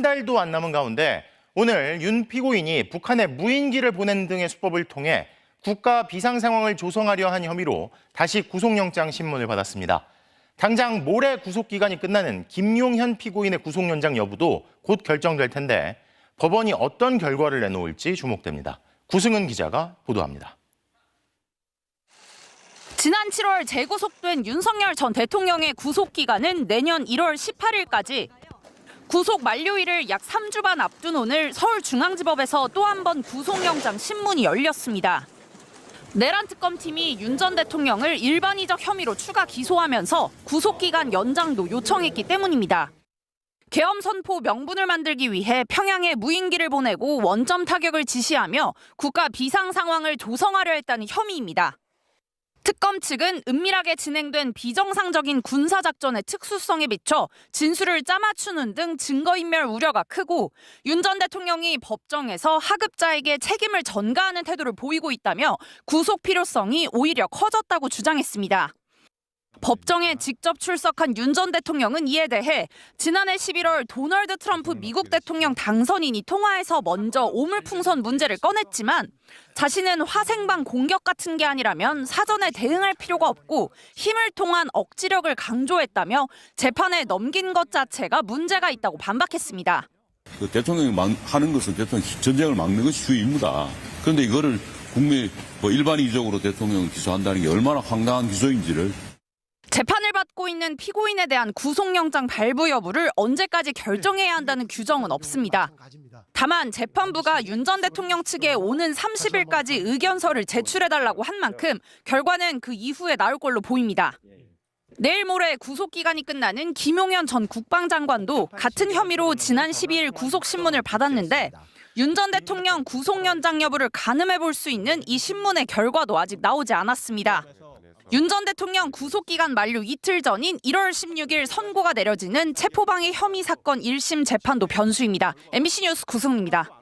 한 달도 안 남은 가운데 오늘 윤 피고인이 북한에 무인기를 보낸 등의 수법을 통해 국가 비상 상황을 조성하려 한 혐의로 다시 구속영장 신문을 받았습니다. 당장 모레 구속 기간이 끝나는 김용현 피고인의 구속 연장 여부도 곧 결정될 텐데 법원이 어떤 결과를 내놓을지 주목됩니다. 구승은 기자가 보도합니다. 지난 7월 재구속된 윤석열 전 대통령의 구속 기간은 내년 1월 18일까지. 구속 만료일을 약 3주 반 앞둔 오늘 서울중앙지법에서 또 한 번 구속영장 신문이 열렸습니다. 내란 특검팀이 윤 전 대통령을 일반 이적 혐의로 추가 기소하면서 구속 기간 연장도 요청했기 때문입니다. 계엄 선포 명분을 만들기 위해 평양에 무인기를 보내고 원점 타격을 지시하며 국가 비상 상황을 조성하려 했다는 혐의입니다. 특검 측은 은밀하게 진행된 비정상적인 군사작전의 특수성에 비춰 진술을 짜맞추는 등 증거인멸 우려가 크고 윤 전 대통령이 법정에서 하급자에게 책임을 전가하는 태도를 보이고 있다며 구속 필요성이 오히려 커졌다고 주장했습니다. 법정에 직접 출석한 윤 전 대통령은 이에 대해 지난해 11월 도널드 트럼프 미국 대통령 당선인이 통화에서 먼저 오물풍선 문제를 꺼냈지만 자신은 화생방 공격 같은 게 아니라면 사전에 대응할 필요가 없고 힘을 통한 억지력을 강조했다며 재판에 넘긴 것 자체가 문제가 있다고 반박했습니다. 그 대통령이 막 하는 것은 대통령 전쟁을 막는 것이 주의 임무다. 그런데 이거를 국내 뭐 일반이적으로 대통령을 기소한다는 게 얼마나 황당한 기소인지를 재판을 받고 있는 피고인에 대한 구속영장 발부 여부를 언제까지 결정해야 한다는 규정은 없습니다. 다만 재판부가 윤 전 대통령 측에 오는 30일까지 의견서를 제출해달라고 한 만큼 결과는 그 이후에 나올 걸로 보입니다. 내일 모레 구속 기간이 끝나는 김용현 전 국방장관도 같은 혐의로 지난 12일 구속 신문을 받았는데 윤 전 대통령 구속 연장 여부를 가늠해 볼 수 있는 이 신문의 결과도 아직 나오지 않았습니다. 윤 전 대통령 구속 기간 만료 이틀 전인 1월 16일 선고가 내려지는 체포방해 혐의 사건 1심 재판도 변수입니다. MBC 뉴스 구승입니다.